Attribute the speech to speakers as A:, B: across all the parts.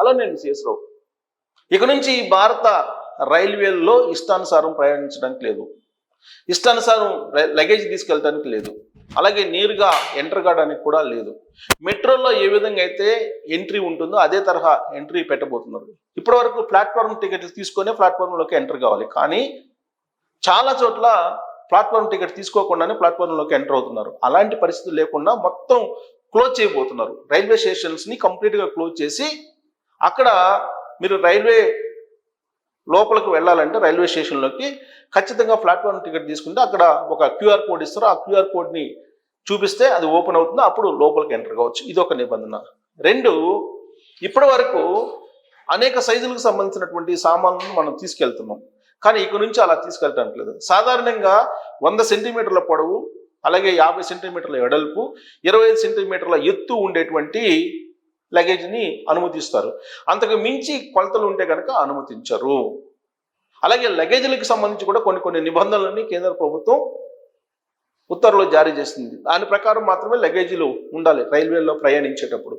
A: Hello నేను చేసరావు ఇక నుంచి భారత రైల్వేల్లో ఇష్టానుసారం ప్రయాణించడానికి లేదు. ఇష్టానుసారం లగేజ్ తీసుకెళ్ళడానికి లేదు. అలాగే నేరుగా ఎంటర్ కావడానికి కూడా లేదు. మెట్రోలో ఏ విధంగా అయితే ఎంట్రీ ఉంటుందో అదే తరహా ఎంట్రీ పెట్టబోతున్నారు. ఇప్పటి వరకు ప్లాట్ఫామ్ టికెట్లు తీసుకొని ప్లాట్ఫామ్లోకి ఎంటర్ కావాలి. కానీ చాలా చోట్ల ప్లాట్ఫామ్ టికెట్ తీసుకోకుండానే ప్లాట్ఫామ్లోకి ఎంటర్ అవుతున్నారు. అలాంటి పరిస్థితి లేకుండా మొత్తం క్లోజ్ చేయబోతున్నారు. రైల్వే స్టేషన్స్ని కంప్లీట్గా క్లోజ్ చేసి అక్కడ మీరు రైల్వే లోపలికి వెళ్ళాలంటే రైల్వే స్టేషన్లోకి ఖచ్చితంగా ప్లాట్ఫామ్ టికెట్ తీసుకుంటే అక్కడ ఒక క్యూఆర్ కోడ్ ఇస్తారు. ఆ క్యూఆర్ కోడ్ని చూపిస్తే అది ఓపెన్ అవుతుంది. అప్పుడు లోపలికి ఎంటర్ కావచ్చు. ఇది ఒక నిబంధన. రెండు ఇప్పటి వరకు అనేక సైజులకు సంబంధించినటువంటి సామాన్లను మనం తీసుకెళ్తున్నాం. కానీ ఇక నుంచి అలా తీసుకెళ్ళటానికి లేదు. సాధారణంగా వంద సెంటీమీటర్ల పొడవు అలాగే యాభై సెంటీమీటర్ల వెడల్పు ఇరవై ఐదు సెంటీమీటర్ల ఎత్తు ఉండేటువంటి లగేజ్ని అనుమతిస్తారు. అంతకు మించి కొలతలు ఉంటే కనుక అనుమతించరు. అలాగే లగేజీలకు సంబంధించి కూడా కొన్ని కొన్ని నిబంధనలని కేంద్ర ప్రభుత్వం ఉత్తర్వులు జారీ చేసింది. దాని ప్రకారం మాత్రమే లగేజీలు ఉండాలి రైల్వేలో ప్రయాణించేటప్పుడు.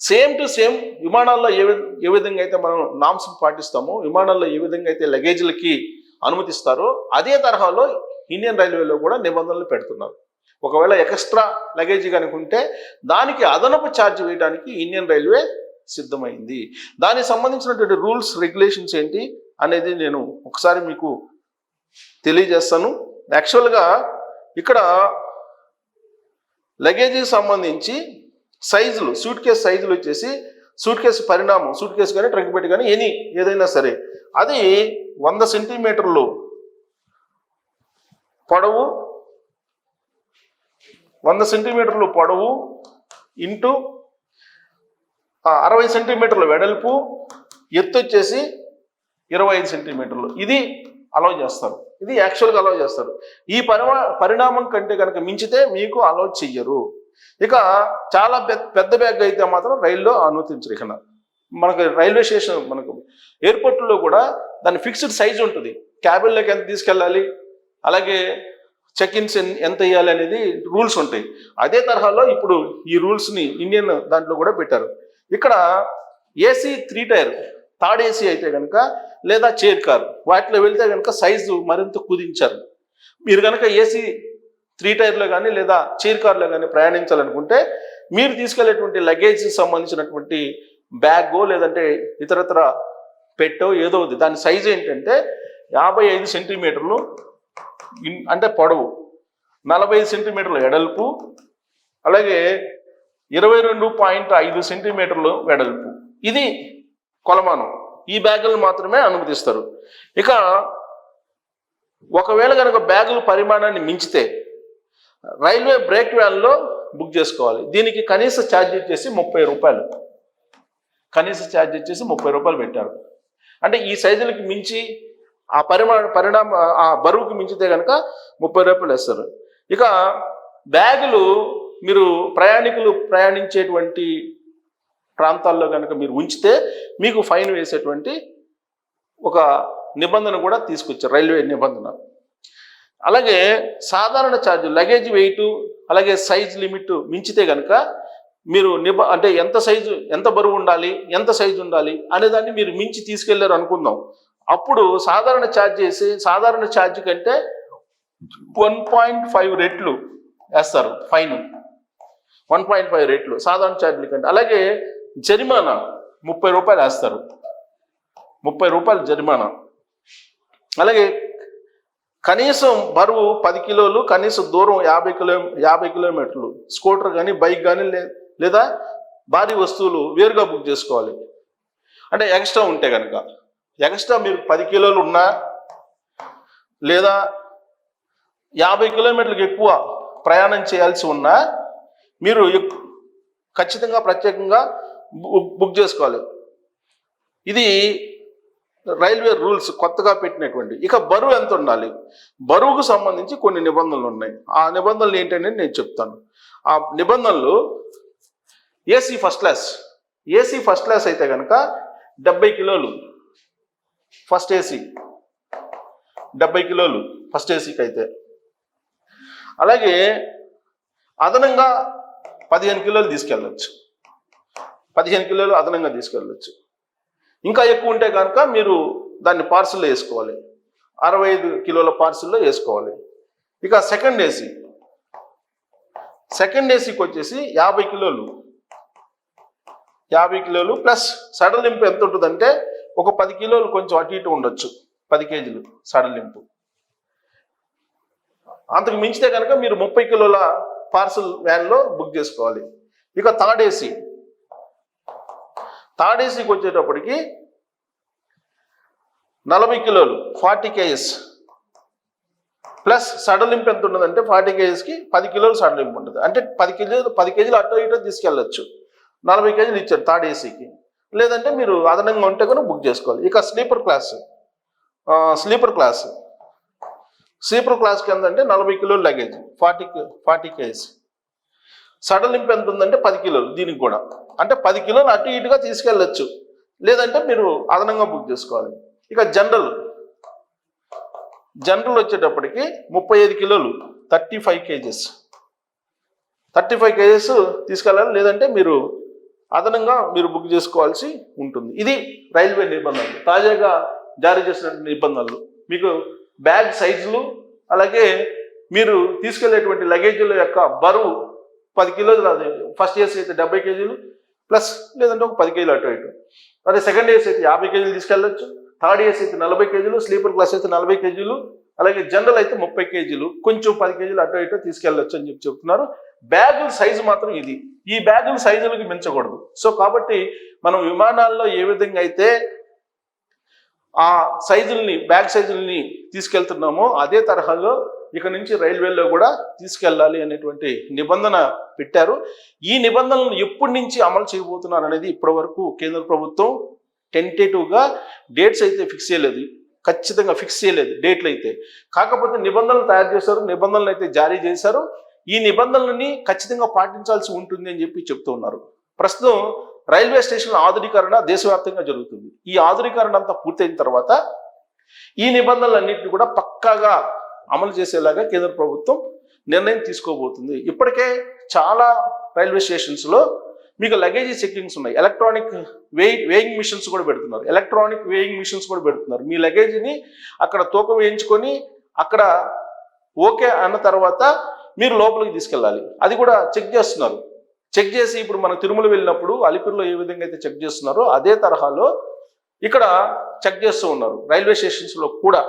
A: సేమ్ టు సేమ్ విమానాల్లో ఏ ఏ విధంగా అయితే మనం నామ్స్ పాటిస్తామో విమానాల్లో ఏ విధంగా అయితే లగేజీలకి అనుమతిస్తారో అదే తరహాలో ఇండియన్ రైల్వేలో కూడా నిబంధనలు పెడుతున్నారు. ఒకవేళ ఎక్స్ట్రా లగేజీ కనుక ఉంటే దానికి అదనపు ఛార్జ్ వేయడానికి ఇండియన్ రైల్వే సిద్ధమైంది. దానికి సంబంధించినటువంటి రూల్స్ రెగ్యులేషన్స్ ఏంటి అనేది నేను ఒకసారి మీకు తెలియజేస్తాను. యాక్చువల్గా ఇక్కడ లగేజీకి సంబంధించి సైజులు సూట్ కేసు సైజులు వచ్చేసి సూట్ కేసు పరిణామం సూట్ కేసు కానీ ట్రంక్ పెట్టి కానీ ఎనీ ఏదైనా సరే అది వంద సెంటీమీటర్లు పొడవు వంద సెంటీమీటర్లు పొడవు ఇంటూ అరవై సెంటీమీటర్ల వెడల్పు ఎత్తు వచ్చేసి ఇరవై ఐదు సెంటీమీటర్లు. ఇది అలౌ చేస్తారు. ఇది యాక్చువల్గా అలౌ చేస్తారు. ఈ పరిమా పరిణామం కంటే కనుక మించితే మీకు అలౌ చెయ్యరు. ఇక చాలా పెద్ద పెద్ద బ్యాగ్ అయితే మాత్రం రైల్లో అనుమతించరు. ఇక మనకు రైల్వే స్టేషన్ మనకు ఎయిర్పోర్ట్లో కూడా దాని ఫిక్స్డ్ సైజ్ ఉంటుంది. క్యాబిన్లోకి ఎంత తీసుకెళ్ళాలి? అలాగే చెక్ ఇన్స్ ఎంత ఇవ్వాలి అనేది రూల్స్ ఉంటాయి. అదే తరహాలో ఇప్పుడు ఈ రూల్స్ని ఇండియన్ దాంట్లో కూడా పెట్టారు. ఇక్కడ AC three tier third AC అయితే కనుక లేదా చైర్ కార్ వాటిలో వెళ్తే కనుక సైజు మరింత కుదించారు. మీరు కనుక ఏసీ త్రీ టైర్లో కానీ లేదా చైర్ కార్లో కానీ ప్రయాణించాలనుకుంటే మీరు తీసుకెళ్ళేటువంటి లగేజ్ సంబంధించినటువంటి బ్యాగో లేదంటే ఇతరత్ర పెట్టో ఏదో ఉంది దాని సైజు ఏంటంటే యాభై ఐదు సెంటీమీటర్లు అంటే పొడవు నలభై సెంటీమీటర్లు సెంటీమీటర్ల వెడల్పు అలాగే ఇరవై రెండు పాయింట్ ఐదు సెంటీమీటర్లు వెడల్పు. ఇది కొలమానం. ఈ బ్యాగులు మాత్రమే అనుమతిస్తారు. ఇక ఒకవేళ కనుక బ్యాగుల పరిమాణాన్ని మించితే రైల్వే బ్రేక్ వ్యాన్లో బుక్ చేసుకోవాలి. దీనికి కనీస ఛార్జ్ వచ్చేసి ముప్పై రూపాయలు. కనీస ఛార్జ్ వచ్చేసి ముప్పై రూపాయలు పెట్టారు. అంటే ఈ సైజులకి మించి ఆ పరిమాణ పరిణామ ఆ బరువుకు మించితే కనుక ముప్పై రూపాయలు వేస్తారు. ఇక బ్యాగులు మీరు ప్రయాణికులు ప్రయాణించేటువంటి ప్రాంతాల్లో కనుక మీరు ఉంచితే మీకు ఫైన్ వేసేటువంటి ఒక నిబంధన కూడా తీసుకొచ్చారు రైల్వే నిబంధన. అలాగే సాధారణ ఛార్జ్ లగేజ్ వెయిట్ అలాగే సైజ్ లిమిట్ మించితే కనుక మీరు నిబ అంటే ఎంత సైజు ఎంత బరువు ఉండాలి ఎంత సైజు ఉండాలి అనే దాన్ని మీరు మించి తీసుకెళ్ళారు అనుకుందాం. అప్పుడు సాధారణ ఛార్జ్ చేసి సాధారణ ఛార్జ్ కంటే వన్ పాయింట్ ఫైవ్ రెట్లు వేస్తారు ఫైన్ వన్ పాయింట్ ఫైవ్ రేట్లు సాధారణ ఛార్జీల కంటే. అలాగే జరిమానా ముప్పై రూపాయలు వేస్తారు. ముప్పై రూపాయలు జరిమానా. అలాగే కనీసం బరువు పది కిలోలు కనీసం దూరం యాభై కిలో యాభై కిలోమీటర్లు. స్కూటర్ కానీ బైక్ కానీ లేదా భారీ వస్తువులు వేరుగా బుక్ చేసుకోవాలి. అంటే ఎక్స్ట్రా ఉంటే కనుక ఎక్స్ట్రా మీరు పది కిలోలు ఉన్నా లేదా యాభై కిలోమీటర్లకు ఎక్కువ ప్రయాణం చేయాల్సి ఉన్నా మీరు ఖచ్చితంగా ప్రత్యేకంగా బుక్ చేసుకోవాలి. ఇది రైల్వే రూల్స్ కొత్తగా పెట్టినటువంటి ఇక బరువు ఎంత ఉండాలి? బరువుకు సంబంధించి కొన్ని నిబంధనలు ఉన్నాయి. ఆ నిబంధనలు ఏంటనేది నేను చెప్తాను. ఆ నిబంధనలు AC first class. AC first class అయితే కనుక డెబ్బై కిలోలు. ఫస్ట్ ఏసీ డెబ్బై కిలోలు ఫస్ట్ ఏసీకి అయితే అలాగే అదనంగా పదిహేను కిలోలు తీసుకెళ్ళచ్చు. పదిహేను కిలోలు అదనంగా తీసుకెళ్ళచ్చు. ఇంకా ఎక్కువ ఉంటే కనుక మీరు దాన్ని పార్సిల్లో వేసుకోవాలి. అరవై ఐదు కిలోల పార్సిల్లో వేసుకోవాలి. ఇక సెకండ్ ఏసీ సెకండ్ ఏసీకి వచ్చేసి యాభై కిలోలు. యాభై కిలోలు ప్లస్ సడలింపు ఎంత ఉంటుందంటే ఒక పది కిలోలు కొంచెం అటు ఇటు ఉండొచ్చు. పది కేజీలు సడలింపు. అంతకు మించితే కనుక మీరు ముప్పై కిలోల పార్సల్ వ్యాన్లో బుక్ చేసుకోవాలి. ఇక థర్డ్ ఏసీ. థర్డ్ ఏసీకి వచ్చేటప్పటికి నలభై కిలోలు ఫార్టీ కేజెస్ ప్లస్ సడలింపు ఎంత ఉండదంటే ఫార్టీ కేజెస్కి పది కిలోలు సడలింపు ఉంటుంది. అంటే పది కేజీలు పది కేజీలు అటో ఇటో తీసుకెళ్ళచ్చు. నలభై కేజీలు ఇచ్చారు థర్డ్ ఏసీకి. లేదంటే మీరు అదనంగా ఉంటే కూడా బుక్ చేసుకోవాలి. ఇక sleeper class sleeper class sleeper క్లాస్కి ఎంతంటే నలభై కిలోలు లగేజ్ ఫార్టీ ఫార్టీ కేజీస్ సడలింపు ఎంత ఉందంటే పది కిలోలు దీనికి కూడా. అంటే పది కిలోలు అటు ఇటుగా తీసుకెళ్ళచ్చు. లేదంటే మీరు అదనంగా బుక్ చేసుకోవాలి. ఇక జనరల్ జనరల్ వచ్చేటప్పటికి ముప్పై ఐదు కిలోలు thirty five kgs thirty five kgs తీసుకెళ్ళాలి. లేదంటే మీరు అదనంగా మీరు బుక్ చేసుకోవాల్సి ఉంటుంది. ఇది రైల్వే నిబంధనలు. తాజాగా జారీ చేసిన నిబంధనలు. మీకు బ్యాగ్ సైజులు అలాగే మీరు తీసుకెళ్ళేటువంటి లగేజీల యొక్క బరువు పది కిలోలు అది ఫస్ట్ ఇయర్స్ అయితే డెబ్బై కేజీలు ప్లస్ లేదంటే ఒక పది కేజీలు అటు ఇటు. అదే సెకండ్ ఇయర్స్ అయితే యాభై కేజీలు తీసుకెళ్ళచ్చు. థర్డ్ ఇయర్స్ అయితే నలభై కేజీలు స్లీపర్ క్లాస్ అయితే నలభై కేజీలు అలాగే జనరల్ అయితే ముప్పై కేజీలు కొంచెం పది కేజీలు అటు ఇటు తీసుకెళ్ళచ్చు అని చెప్పి చెప్తున్నారు. బ్యాగుల సైజు మాత్రం ఇది. ఈ బ్యాగుల సైజులకి మించకూడదు. సో కాబట్టి మనం విమానాల్లో ఏ విధంగా అయితే ఆ సైజుల్ని బ్యాగ్ సైజుల్ని తీసుకెళ్తున్నామో అదే తరహాలో ఇక నుంచి రైల్వేలో కూడా తీసుకెళ్ళాలి అనేటువంటి నిబంధన పెట్టారు. ఈ నిబంధనలను ఎప్పటి నుంచి అమలు చేయబోతున్నారు అనేది ఇప్పటి వరకు కేంద్ర ప్రభుత్వం టెంటేటివ్గా డేట్స్ అయితే ఫిక్స్ చేయలేదు. ఖచ్చితంగా ఫిక్స్ చేయలేదు డేట్లు అయితే కాకపోతే నిబంధనలు తయారు చేశారు నిబంధనలు అయితే జారీ చేశారు. ఈ నిబంధనలని ఖచ్చితంగా పాటించాల్సి ఉంటుంది అని చెప్పి చెప్తూ ఉన్నారు. ప్రస్తుతం రైల్వే స్టేషన్ ఆధునీకరణ దేశవ్యాప్తంగా జరుగుతుంది. ఈ ఆధునీకరణ అంతా పూర్తయిన తర్వాత ఈ నిబంధనలన్నింటినీ కూడా పక్కాగా అమలు చేసేలాగా కేంద్ర ప్రభుత్వం నిర్ణయం తీసుకోబోతుంది. ఇప్పటికే చాలా రైల్వే స్టేషన్స్లో మీకు లగేజీ చెక్కింగ్స్ ఉన్నాయి. ఎలక్ట్రానిక్ వేయి వేయింగ్ మిషన్స్ కూడా పెడుతున్నారు. ఎలక్ట్రానిక్ వేయింగ్ మిషన్స్ కూడా పెడుతున్నారు. మీ లగేజీని అక్కడ తూకం వేయించుకొని అక్కడ ఓకే అన్న తర్వాత మీరు లోపలికి తీసుకెళ్ళాలి. అది కూడా చెక్ చేస్తున్నారు. చెక్ చేసి ఇప్పుడు మనం తిరుమల వెళ్ళినప్పుడు అలిపిరిలో ఏ విధంగా అయితే చెక్ చేస్తున్నారో అదే తరహాలో ఇక్కడ చెక్ చేస్తూ ఉన్నారు. రైల్వే స్టేషన్స్లో కూడా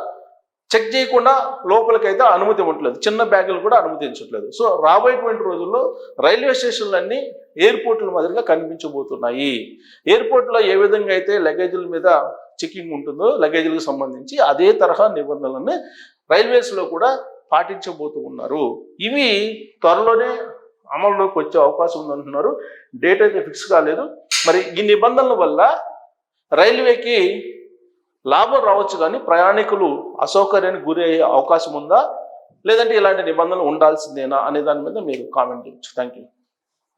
A: చెక్ చేయకుండా లోపలికైతే అనుమతి ఇవ్వట్లేదు. చిన్న బ్యాగులు కూడా అనుమతించట్లేదు సో రాబోయేటువంటి రోజుల్లో రైల్వే స్టేషన్లన్నీ ఎయిర్పోర్ట్ల మాదిరిగా కనిపించబోతున్నాయి. ఎయిర్పోర్ట్లో ఏ విధంగా అయితే లగేజీల మీద చెకింగ్ ఉంటుందో లగేజీలకు సంబంధించి అదే తరహా నిబంధనలన్నీ రైల్వేస్లో కూడా పాటించబోతూ ఉన్నారు. ఇవి త్వరలోనే అమల్లోకి వచ్చే అవకాశం ఉందంటున్నారు. డేట్ అయితే ఫిక్స్ కాలేదు మరి ఈ నిబంధనల వల్ల రైల్వేకి లాభం రావచ్చు కానీ ప్రయాణికులు అసౌకర్యానికి గురి అయ్యే అవకాశం ఉందా? లేదంటే ఇలాంటి నిబంధనలు ఉండాల్సిందేనా? అనే దాని మీద మీరు కామెంట్ చేయొచ్చు. Thank you